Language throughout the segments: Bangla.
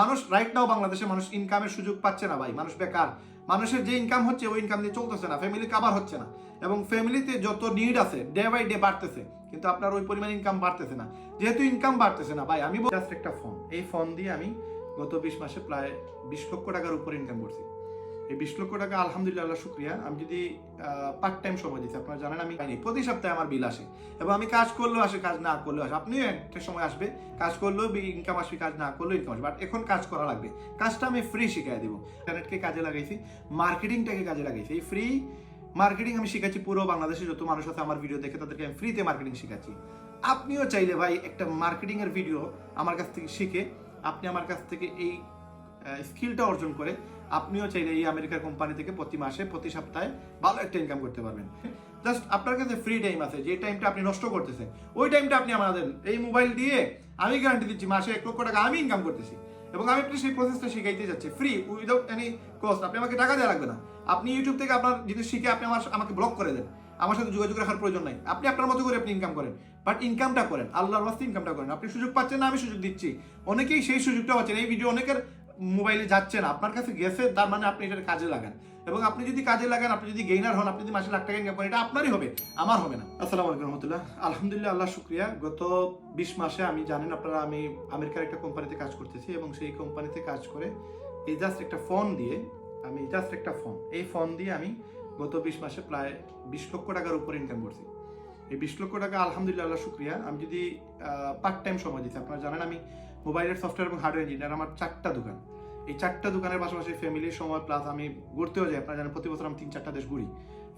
মানুষ রাইট নাও বাংলাদেশে মানুষ ইনকামের সুযোগ পাচ্ছে না ভাই, মানুষ বেকার। মানুষের যে ইনকাম হচ্ছে ওই ইনকাম দিয়ে চলতেছে না ফ্যামিলি কাভার হচ্ছে না। এবং ফ্যামিলিতে যত নিড আছে ডে বাই ডে বাড়তেছে, কিন্তু আপনার ওই পরিমাণ ইনকাম বাড়তেছে না। যেহেতু ইনকাম বাড়তেছে না ভাই, আমি জাস্ট একটা ফোন এই ফোন দিয়ে আমি গত বিশ মাসে প্রায় বিশ লক্ষ টাকার উপর ইনকাম করছি। এই বিশ লক্ষ টাকা, আলহামদুলিল্লাহ শুক্রিয়া। আমি যদি পার্ট টাইম সময় দিচ্ছি আপনারা জানেন আমি পাইনি। প্রতি সপ্তাহে আমার বিল আসে। এবং আমি কাজ করলেও আসে, কাজ না করলেও আসে। আপনিও একটা সময় আসবে, কাজ করলেও ইনকাম আসবে, কাজ না করলেও ইনকাম আসবে। বাট এখন কাজ করা লাগবে। কাজটা আমি ফ্রি শিখাই দিব। ইন্টারনেটকে কাজে লাগাইছি মার্কেটিংটাকে কাজে লাগাইছি। এই ফ্রি মার্কেটিং আমি শিখাচ্ছি পুরো বাংলাদেশে। যত মানুষ আছে আমার ভিডিও দেখে, তাদেরকে আমি ফ্রিতে মার্কেটিং শিখাচ্ছি। আপনিও চাইলে ভাই একটা মার্কেটিংয়ের ভিডিও আমার কাছ থেকে শিখে, আপনি আমার কাছ থেকে এই স্কিলটা অর্জন করে আপনিও চাইলে এই আমেরিকার কোম্পানি থেকে প্রতি মাসে, প্রতি সপ্তাহে ভালো একটা ইনকাম করতে পারবেন। জাস্ট আপনার কাছে ফ্রি টাইম আছে, যে টাইমটা আপনি নষ্ট করতেছেন, ওই টাইমটা আপনি আমাদের, এই মোবাইল দিয়ে আমি গ্যারান্টি দিচ্ছি, মাসে এক লক্ষ টাকা আমি ইনকাম করতেছি। এবং আমি আপনি সেই প্রসেসটা শিখাইতে যাচ্ছি ফ্রি উইদাউট এনি কস্ট আপনি আমাকে টাকা দেওয়া লাগবে না। আপনি ইউটিউব থেকে আপনার জিনিস শিখে আপনি আমার, আমাকে ব্লক করে দেন। আমার সাথে যোগাযোগ রাখার প্রয়োজন নাই। আপনি আপনার মতো করে আপনি ইনকাম করেন। বাট ইনকামটা করেন, আল্লাহর বাস্তে ইনকামটা করেন। আপনি সুযোগ পাচ্ছেন না, আমি সুযোগ দিচ্ছি। অনেকেই সেই সুযোগটা পাচ্ছেন। এই ভিডিও অনেকের মোবাইলে যাচ্ছে না আপনার কাছে গেছে, তার মানে আপনি এটার কাজে লাগান। এবং আপনি যদি কাজে লাগান, আপনি যদি গেইনার হন, আপনি যদি মাসে লাখ টাকা ইনকাম করেন, এটা আপনারই হবে, আমার হবে না। আসসালামু আলাইকুম রহমতুল্লাহ। আলহামদুলিল্লাহ, আল্লাহ শুক্রিয়া। গত বিশ মাসে আমি জানেন আপনারা, আমি আমেরিকার একটা কোম্পানিতে কাজ করতেছি এবং সেই কোম্পানিতে কাজ করে এই জাস্ট একটা ফোন দিয়ে, আমি জাস্ট একটা ফোন এই ফোন দিয়ে আমি গত বিশ মাসে প্রায় বিশ লক্ষ টাকার উপর ইনকাম করছি। এই বিশ লক্ষ টাকা, আলহামদুলিল্লাহ, আল্লাহ শুক্রিয়া। আমি যদি পার্ট টাইম সময় দিচ্ছি আপনারা জানেন আমি মোবাইলের সফটওয়্যার এবং হার্ডওয়্যার ইঞ্জিনিয়ার আমার চারটা দোকান। এই চারটা দোকানের পাশাপাশি ফ্যামিলির সময় প্লাস আমি ঘুরতেও যাই। আপনারা জানেন, প্রতি বছর আমি তিন চারটা দেশ ঘুরি।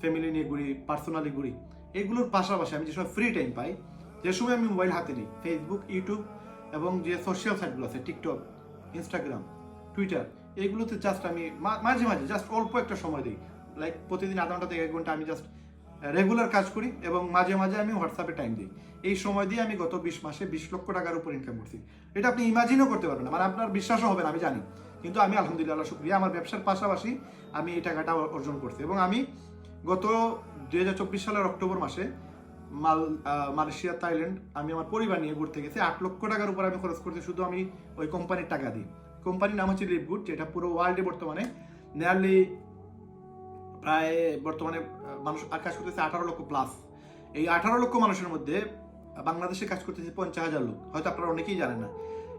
ফ্যামিলি নিয়ে ঘুরি পার্সোনালি ঘুরি। এগুলোর পাশাপাশি আমি যে সময় ফ্রি টাইম পাই, যে সময় আমি মোবাইল হাতে নিই ফেসবুক ইউটিউব এবং যে সোশ্যাল সাইটগুলো আছে টিকটক ইনস্টাগ্রাম টুইটার এইগুলোতে জাস্ট আমি মাঝে মাঝে জাস্ট অল্প একটা সময় দিই। লাইক প্রতিদিন আধা ঘণ্টা থেকে এক ঘণ্টা আমি জাস্ট রেগুলার কাজ করি এবং মাঝে মাঝে আমি হোয়াটসঅ্যাপে টাইম দিই। এই সময় দিয়ে আমি গত বিশ মাসে বিশ লক্ষ টাকার উপর ইনকাম করছি। এটা আপনি ইমাজিনও করতে পারবেন না। মানে আপনার বিশ্বাসও হবে না, আমি জানি। কিন্তু আমি আলহামদুলিল্লাহ শুক্রিয়া। আমার ব্যবসার পাশাপাশি আমি এই টাকাটা অর্জন করছি এবং আমি গত দুই হাজার চব্বিশ সালের অক্টোবর মাসে মাল মালয়েশিয়া, থাইল্যান্ড আমি আমার পরিবার নিয়ে ঘুরতে গেছি। আট লক্ষ টাকার উপর আমি খরচ করছি। শুধু আমি ওই কোম্পানির টাকা দিই। কোম্পানির নাম হচ্ছে লিপগুড যেটা পুরো ওয়ার্ল্ডে বর্তমানে নিয়ারলি প্রায় বর্তমানে মানুষ কাজ করতেছে আঠারো লক্ষ প্লাস এই আঠারো লক্ষ মানুষের মধ্যে বাংলাদেশে কাজ করতেছে পঞ্চাশ হাজার লোক। হয়তো আপনারা অনেকেই জানেন না।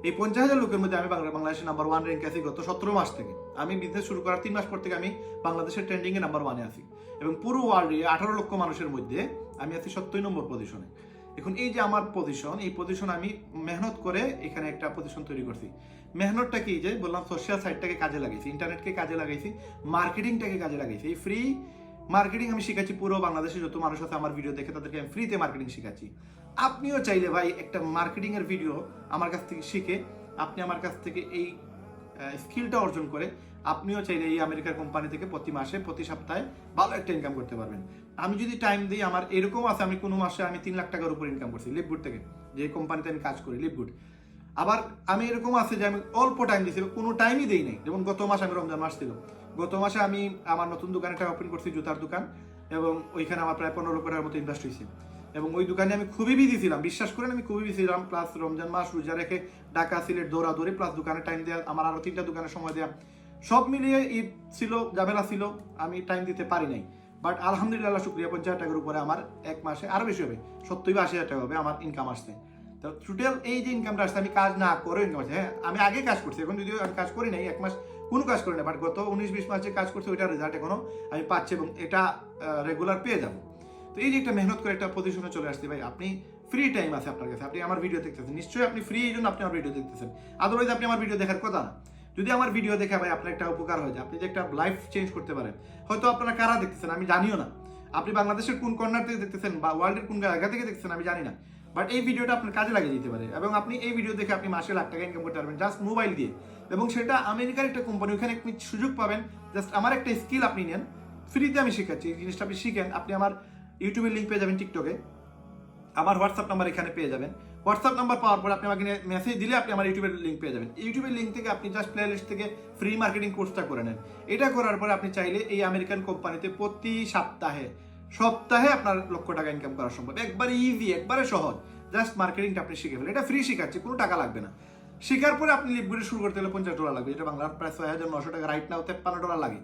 এই পঞ্চাশ হাজার লোকের মধ্যে আমি বাংলা, বাংলাদেশের নাম্বার ওয়ান র্যাঙ্কে আছি গত সতেরো মাস থেকে। আমি বিজনেস শুরু করার তিন মাস পর থেকে আমি বাংলাদেশের ট্রেন্ডিংয়ে নাম্বার ওয়ানে আছি। এবং পুরো ওয়ার্ল্ডে আঠারো লক্ষ মানুষের মধ্যে আমি আছি সত্তর নম্বর পজিশনে এখন এই যে আমার পজিশন এই পজিশন আমি মেহনত করে এখানে একটা পজিশন তৈরি করছি। মেহনতটা কি? যে বললাম সোশ্যাল সাইটটাকে কাজে লাগাইছি ইন্টারনেটকে কাজে লাগাইছি মার্কেটিংটাকে কাজে লাগাইছি। এই ফ্রি মার্কেটিং আমি শিখাচ্ছি, পুরো বাংলাদেশে যত মানুষ আছে আমার ভিডিও দেখে তাদেরকে আমি ফ্রিতে মার্কেটিং শিখাচ্ছি। আপনিও চাইলে ভাই একটা মার্কেটিং এর ভিডিও আমার কাছ থেকে শিখে, আপনি আমার কাছ থেকে এই স্কিলটা অর্জন করে, আপনিও চাইলে এই আমেরিকার কোম্পানি থেকে প্রতি মাসে, প্রতি সপ্তাহে ভালো একটা ইনকাম করতে পারবেন। আমি যদি টাইম দিই, আমার এরকম আছে, আমি কোনো মাসে আমি তিন লাখ টাকার উপর ইনকাম করছি লিপগুড থেকে। যে কোম্পানিতে আমি কাজ করি লিপগুড আবার আমি এরকম আছে যে, আমি অল্প টাইম দিয়েছি কোনো টাইমই দিই নাই। যেমন গত মাসে আমি রমজান মাস ছিল। গত মাসে আমি আমার নতুন দোকান একটা ওপেন করছি, জুতার দোকান, এবং ওইখানে আমার প্রায় পনেরো লক্ষ মতো ইনভেস্ট হয়েছে। এবং ওই দোকানে আমি খুবই বিজি ছিলাম, বিশ্বাস করেন আমি খুবই বিজি ছিলাম প্লাস রমজান মাস, রোজা রেখে ঢাকা, সিলেট, দৌড়াদৌড়ি প্লাস দোকানে টাইম দেওয়া আমার আরও তিনটা দোকানে সময় দেওয়া সব মিলিয়ে ঈদ ছিল, ঝামেলা ছিল, আমি টাইম দিতে পারি নাই। বাট আলহামদুলিল্লাহ, শুক্রিয়া। পঞ্চাশ টাকার উপরে আমার এক মাসে আরও বেশি হবে। সত্তর বা আশি হাজার টাকা হবে আমার ইনকাম আসছে। তো টোটাল এই যে ইনকামটা আসছে, আমি কাজ না করে ইনকাম আসছে। হ্যাঁ আমি আগে কাজ করছি, এখন যদিও আমি কাজ করি নাই, এক মাস কোনো কাজ করি না বাট গত উনিশ, বিশ মাসে কাজ করছি, ওইটার রেজাল্ট এখনও আমি পাচ্ছি এবং এটা রেগুলার পেয়ে যাব। তো এই যে একটা মেহনত করে একটা পজিশনে চলে আসছে ভাই, আপনি ফ্রি টাইম আছে আপনার কাছে। আপনি আমার ভিডিও দেখতেছেন। নিশ্চয়ই আপনি ফ্রি এই জন্য আপনি আমার ভিডিও দেখতেছেন। আদারওয়াইজ আপনি আমার ভিডিও দেখার কথা না। যদি আমার ভিডিও দেখে ভাই আপনার একটা উপকার হয়ে যায় আপনি যে একটা লাইফ চেঞ্জ করতে পারেন, হয়তো আপনারা কারা দেখতেছেন আমি জানিও না। আপনি বাংলাদেশের কোন কর্নার থেকে দেখতেছেন বা ওয়ার্ল্ডের কোন জায়গা থেকে দেখতেছেন আমি জানি না। বাট এই ভিডিওটা আপনার কাজে লাগিয়ে দিতে পারে এবং আপনি এই ভিডিও দেখে আপনি মাসে লাখ টাকা ইনকাম করতে পারবেন জাস্ট মোবাইল দিয়ে। এবং সেটা আমেরিকার একটা কোম্পানি ওখানে আপনি সুযোগ পাবেন জাস্ট আমার একটা স্কিল আপনি নেন ফ্রিতে আমি শেখাচ্ছি, এই জিনিসটা আপনি শিখেন। আপনি আমার ইউটিউবের লিঙ্ক পেয়ে যাবেন টিকটকে আমার হোয়াটসঅ্যাপ নাম্বার এখানে পেয়ে যাবেন। হোয়াটসঅ্যাপ নাম্বার পাওয়ার পর আপনি আমাকে মেসেজ দিলে আপনি আমার ইউটিউবের লিঙ্ক পেয়ে যাবেন। ইউটিউবের লিঙ্ক থেকে আপনি জাস্ট প্লে লিস্ট থেকে ফ্রি মার্কেটিং কোর্সটা করে নেন। এটা করার পরে আপনি চাইলে এই আমেরিকান কোম্পানিতে প্রতি সপ্তাহে সপ্তাহে আপনার লক্ষ টাকা ইনকাম করা সম্ভব। একবারে ইজি একবারে সহজ। জাস্ট মার্কেটিংটা আপনি শিখে ফেলেন। এটা ফ্রি শেখাচ্ছি, কোনো টাকা লাগবে না। শিকার পরে আপনি লিপগুড়ি শুরু করতে গেলে পঞ্চাশ ডলার লাগবে। যেটা বাংলার প্রায় ছয় হাজার নশো টাকা রাইট নাও তেপ্পান্ন ডলার লাগে।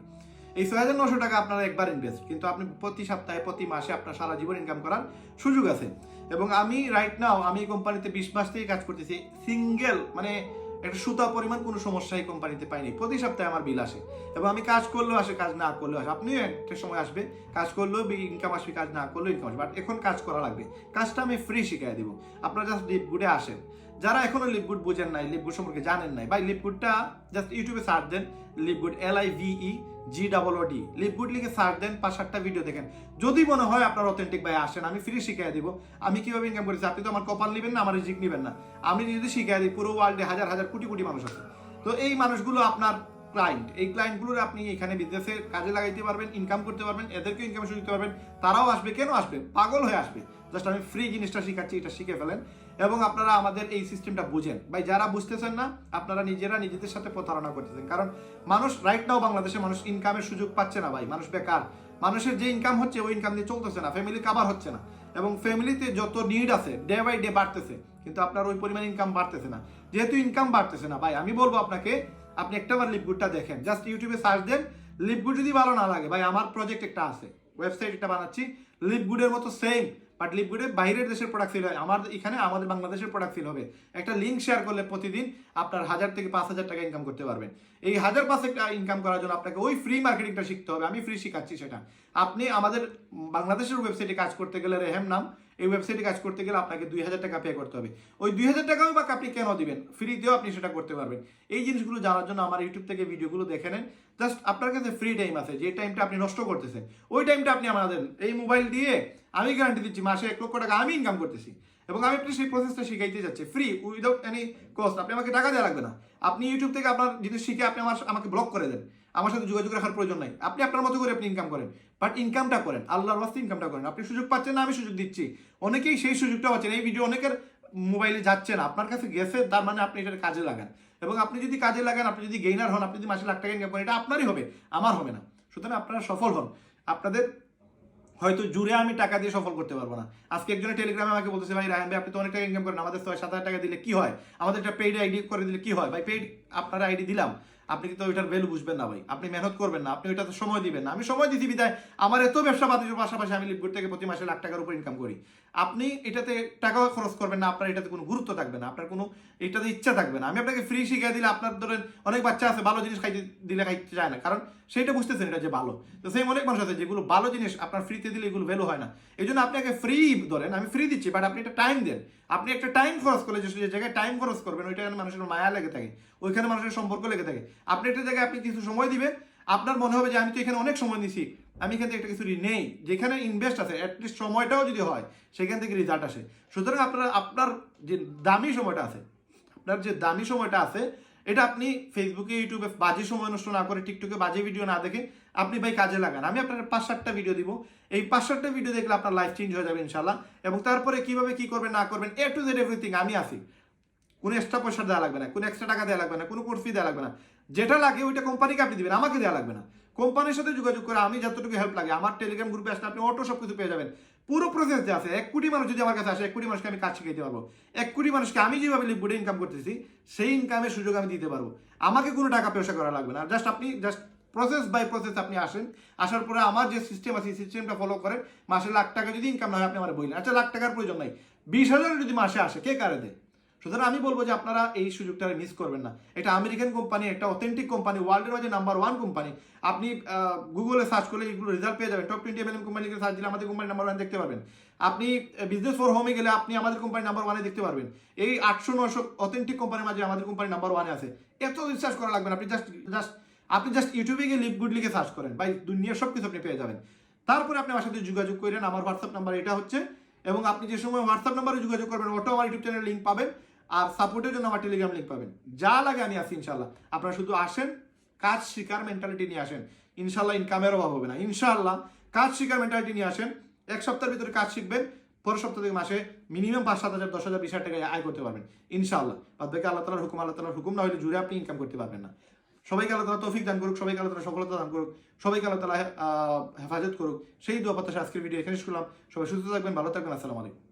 এই ছয় হাজার নশো টাকা আপনার একবার ইনভেস্ট কিন্তু আপনি প্রতি সপ্তাহে, প্রতি মাসে আপনার সারা জীবন ইনকাম করার সুযোগ আছে। এবং আমি রাইট নাও আমি এই কোম্পানিতে বিশ মাস থেকে কাজ করতেছি সিঙ্গেল মানে একটা সুতা পরিমাণ কোনো সমস্যা এই কোম্পানিতে পাইনি। প্রতি সপ্তাহে আমার বিল আসে। এবং আমি কাজ করলেও আসে, কাজ না করলেও আসে। আপনিও একটা সময় আসবে, কাজ করলেও ইনকাম আসবে, কাজ না করলেও ইনকাম আসবে। বাট এখন কাজ করা লাগবে। কাজটা আমি ফ্রি শিখিয়ে দিব। আপনারা জাস্ট লিপগুডে আসেন। যারা এখনও লিপগুড বুঝেন নাই লিপগুড সম্পর্কে জানেন নাই, ভাই লিপগুডটা জাস্ট ইউটিউবে search then LiveGood L I V E G double D LiveGood লিখে সার্চ দেন পাঁচ সাতটা ভিডিও দেখেন। যদি মনে হয় আপনার অথেন্টিক ভাই আসেন, আমি ফ্রি শিখিয়ে দিব। আমি কীভাবে ইনকাম করেছি? আপনি তো আমার কপাল নেবেন না, আমার রিজিক নেবেন না। আমি যদি শিখিয়ে দিই, পুরো ওয়ার্ল্ডে হাজার হাজার, কোটি কোটি মানুষ আছে। তো এই মানুষগুলো আপনার ক্লায়েন্ট এই ক্লায়েন্টগুলোর আপনি এখানে বিজনেসে কাজে লাগাইতে পারবেন ইনকাম করতে পারবেন এদেরকে ইনকাম দিতে পারবেন, তারাও আসবে, কেন আসবে? পাগল হয়ে আসবে। জাস্ট আমি ফ্রি জিনিসটা শিখাচ্ছি, এটা শিখে ফেলেন। এবং আপনারা আমাদের এই সিস্টেমটা বুঝেন। ভাই, যারা বুঝতেছেন না, আপনারা নিজেরা নিজেদের সাথে প্রতারণা করতেছেন। কারণ মানুষ রাইট নাও বাংলাদেশে মানুষ ইনকামের সুযোগ পাচ্ছে না, ভাই। মানুষ বেকার। মানুষের যে ইনকাম হচ্ছে, ওই ইনকাম দিয়ে চলতেছে না। ফ্যামিলি কাভার হচ্ছে না। এবং ফ্যামিলিতে যত নিড আছে ডে বাই ডে বাড়তেছে। কিন্তু আপনার ওই পরিমাণ ইনকাম বাড়তেছে না। যেহেতু ইনকাম বাড়তেছে না, ভাই, আমি বলব আপনাকে, আপনি একটাবার লিপগুডটা দেখেন। জাস্ট ইউটিউবে সার্চ দেন লিপগুড যদি ভালো না লাগে, ভাই, আমার প্রজেক্ট একটা আছে। ওয়েবসাইট একটা বানাচ্ছি লিপগুডের মতো সেম বাট লিপগুডে বাইরের দেশের প্রোডাক্ট সেল হয়। আমার এখানে আমাদের বাংলাদেশের প্রোডাক্ট সেল হবে। একটা লিঙ্ক শেয়ার করলে প্রতিদিন আপনার হাজার থেকে পাঁচ হাজার টাকা ইনকাম করতে পারবেন। এই হাজার পাঁচ ইনকাম করার জন্য আপনাকে ওই ফ্রি মার্কেটিংটা শিখতে হবে। আমি ফ্রি শিখাচ্ছি সেটা। আপনি আমাদের বাংলাদেশের ওয়েবসাইটে কাজ করতে গেলে রেহেম নাম এই ওয়েবসাইটে কাজ করতে গেলে আপনাকে দুই হাজার টাকা পে করতে হবে। ওই দুই হাজার টাকাও বা আপনি কেন দিবেন? ফ্রিতেও আপনি সেটা করতে পারবেন। এই জিনিসগুলো জানার জন্য আমার ইউটিউব থেকে ভিডিওগুলো দেখে নেন। জাস্ট আপনার কাছে ফ্রি টাইম আছে, যে টাইমটা আপনি নষ্ট করতেছেন, ওই টাইমটা আপনি আমাদের এই মোবাইল দিয়ে আমি গ্যারান্টি দিচ্ছি, মাসে এক লক্ষ টাকা আমি ইনকাম করতেছি। এবং আমি আপনি সেই প্রসেসটা শিখাইতে যাচ্ছি ফ্রি উইদাউট এনি কস্ট আপনি আমাকে টাকা দেওয়া লাগবে না। আপনি ইউটিউব থেকে আপনার জিনিস শিখে আপনি আমার আমাকে ব্লক করে দেন। আমার সাথে যোগাযোগ রাখার প্রয়োজন নাই। আপনি আপনার মতো করে আপনি ইনকাম করেন। বাট ইনকামটা করেন, আল্লাহর বাস্তে ইনকামটা করেন। আপনি সুযোগ পাচ্ছেন না, আমি সুযোগ দিচ্ছি। অনেকেই সেই সুযোগটা পাচ্ছেন এই ভিডিও অনেকের মোবাইলে যাচ্ছে না। আপনার কাছে গেছে, তার মানে আপনি এটার কাজে লাগান। এবং আপনি যদি কাজে লাগান, আপনি যদি গেইনার হন, আপনি যদি মাসে লাখ টাকা ইনকাম করেন, এটা আপনারই হবে, আমার হবে না। সুতরাং আপনারা সফল হন। আপনাদের হয়তো জুড়ে আমি টাকা দিয়ে সফল করতে পারব না। আজকে একজনের টেলিগ্রামে আমাকে বলতেছে, ভাই রায়ন ভাই, আপনি তো অনেক টাকা ইনকাম করেন, আমাদের ছয় সাত হাজার টাকা দিলে কি হয়? আমাদের একটা পেইড আইডি করে দিলে কি হয়? ভাই পেইড আপনার আইডি দিলাম। আপনি কিন্তু ওইটার ভ্যালু বুঝবেন না ভাই। আপনি মেহনত করবেন না, আপনি ওইটাতে সময় দিবেন না। আমি সময় দিচ্ছি বিদায় আমার এত ব্যবসা বাণিজ্যের পাশাপাশি আমি লিপগুড থেকে প্রতি মাসে লাখ টাকার উপর ইনকাম করি। আপনি এটাতে টাকাও খরচ করবেন না, আপনার এটাতে কোনো গুরুত্ব থাকবে না, আপনার কোনো এটাতে ইচ্ছা থাকবে না। আমি আপনাকে ফ্রি শিখিয়ে দিলে আপনার ধরেন অনেক বাচ্চা আছে, ভালো জিনিস খাইতে দিলে খাইতে চায় না, কারণ সেইটা বুঝতেছেন এটা যে ভালো। তো সেই অনেক মানুষ আছে যেগুলো ভালো জিনিস আপনার ফ্রিতে দিলে এগুলো ভ্যালু হয় না। এই জন্য আপনাকে ফ্রি ধরেন, আমি ফ্রি দিচ্ছি বাট আপনি একটা টাইম দেন। আপনি একটা টাইম খরচ করলে যে যে জায়গায় টাইম খরচ করবেন, ওইটা মানুষের মায়া লেগে থাকে, ওইখানে মানুষের সম্পর্ক লেগে থাকে। আপনি একটা জায়গায় আপনি কিছু সময় দিবেন, আপনার মনে হবে যে আমি তো এখানে অনেক সময় নিছি আমি এখান থেকে একটা কিছু নেই। যেখানে ইনভেস্ট আছে অ্যাটলিস্ট সময়টাও যদি হয়, সেখান থেকে রেজাল্ট আসে। সুতরাং আপনার আপনার যে দামি সময়টা আছে, আপনার যে দামি সময়টা আছে, এটা আপনি ফেসবুকে ইউটিউবে বাজে সময় নষ্ট না করে টিকটকে বাজে ভিডিও না দেখে আপনি ভাই কাজে লাগান। আমি আপনার পাঁচ সাতটা ভিডিও দিব। এই পাঁচ সাতটা ভিডিও দেখলে আপনার লাইফ চেঞ্জ হয়ে যাবে ইনশাল্লাহ এবং তারপরে কীভাবে কি করবেন, না করবেন এ টু জেড এভরিথিং আমি আছি। কোনো এক্সট্রা পয়সা দেওয়া লাগবে না, কোনো এক্সট্রা টাকা দেওয়া লাগবে না, কোনো কোর্স ফি দেওয়া লাগবে না। যেটা লাগে ওইটা কোম্পানিকে আপনি দিবেন, আমাকে দেওয়া লাগবে না। কোম্পানির সাথে যোগাযোগ করে আমি যতটুকু হেল্প লাগে, আমার টেলিগ্রাম গ্রুপে আসলে আপনি অটো সব কিছু পেয়ে যাবেন। পুরো প্রসেস যে আছে, এক কোটি মানুষ যদি আমার কাছে আসে, এক কোটি মানুষকে আমি কাজ শিখাইতে পারব। এক কোটি মানুষকে আমি যেভাবে লিপগুডে ইনকাম করতেছি, সেই ইনকামের সুযোগ আমি দিতে পারব। আমাকে কোনো টাকা পয়সা করা লাগবে না। জাস্ট আপনি জাস্ট প্রসেস বাই প্রসেস আপনি আসেন, আসার পরে আমার যে সিস্টেম আছে সেই সিস্টেমটা ফলো করেন। মাসে লাখ টাকা যদি ইনকাম না হয়, আপনি আমার বললেন আচ্ছা লাখ টাকার প্রয়োজন নাই। বিশ হাজার যদি মাসে আসে, কে কারে দেয়? সুতরাং আমি বলব যে আপনারা এই সুযোগটা মিস করবেন না। এটা আমেরিকান কোম্পানি, একটা অথেন্টিক কোম্পানি ওয়ার্ল্ডের মাঝে নাম্বার ওয়ান কোম্পানি। আপনি গুগলে সার্চ করলে এগুলো রেজাল্ট পেয়ে যাবেন। টপ টোয়েন্টি এমএলএম কোম্পানিকে সার্চ দিলে আমাদের কোম্পানি নাম্বার ওয়ান দেখতে পারবেন। আপনি বিজনেস ফর হোমে গেলে আপনি আমাদের কোম্পানি নাম্বার ওয়ানে দেখতে পারবেন। এই আটশো নশো অথেন্টিক কোম্পানির মাঝে আমাদের কোম্পানি নাম্বার ওয়ানে আছে। এত রিসার্চ করা লাগবে আপনি জাস্ট জাস্ট আপনি জাস্ট ইউটিউবে গিয়ে লিপ গুড লিখে সার্চ করেন। ভাই, দুনিয়ার সব কিছু আপনি পেয়ে যাবেন। তারপরে আপনি আমার সাথে যোগাযোগ করেন। আমার হোয়াটসঅ্যাপ নাম্বার এটা হচ্ছে। এবং আপনি যে সময় হোয়াটসঅ্যাপ নাম্বারে যোগাযোগ করবেন ওটাও আমার ইউটিউব চ্যানেল লিঙ্ক পাবেন। আর সাপোর্টের জন্য আমার টেলিগ্রাম লিঙ্ক পাবেন। যা লাগে আমি আসি ইনশাল্লাহ আপনারা শুধু আসেন, কাজ শিকার মেন্টালিটি নিয়ে আসেন। ইনশাল্লাহ ইনকামের অভাব হবে না। ইনশাল্লাহ কাজ শিকার মেন্টালিটি নিয়ে আসেন। এক সপ্তাহের ভিতরে কাজ শিখবেন, পরের সপ্তাহ থেকে মাসে মিনিমাম পাঁচ সাত হাজার, দশ হাজার, বিশ হাজার টাকা আয় করতে পারবেন ইনশাল্লাহ বাদ বাকি আল্লাহ তালার হুকুম, আল্লাহ তালার হুকুম, না হলে জুড়ে আপনি ইনকাম করতে পারবেন না। সবাইকে আল্লাহ তালা তৌফিক দান করুক, সবাইকে আল্লাহ তালা সফলতা দান করুক, সবাইকে আল্লাহ তালা হেফাজত করুক। সেই দু আপাতত আজকের ভিডিও এখানে শুনলাম সবাই সুস্থ থাকবেন, ভালো থাকবেন, আসসালামু আলাইকুম।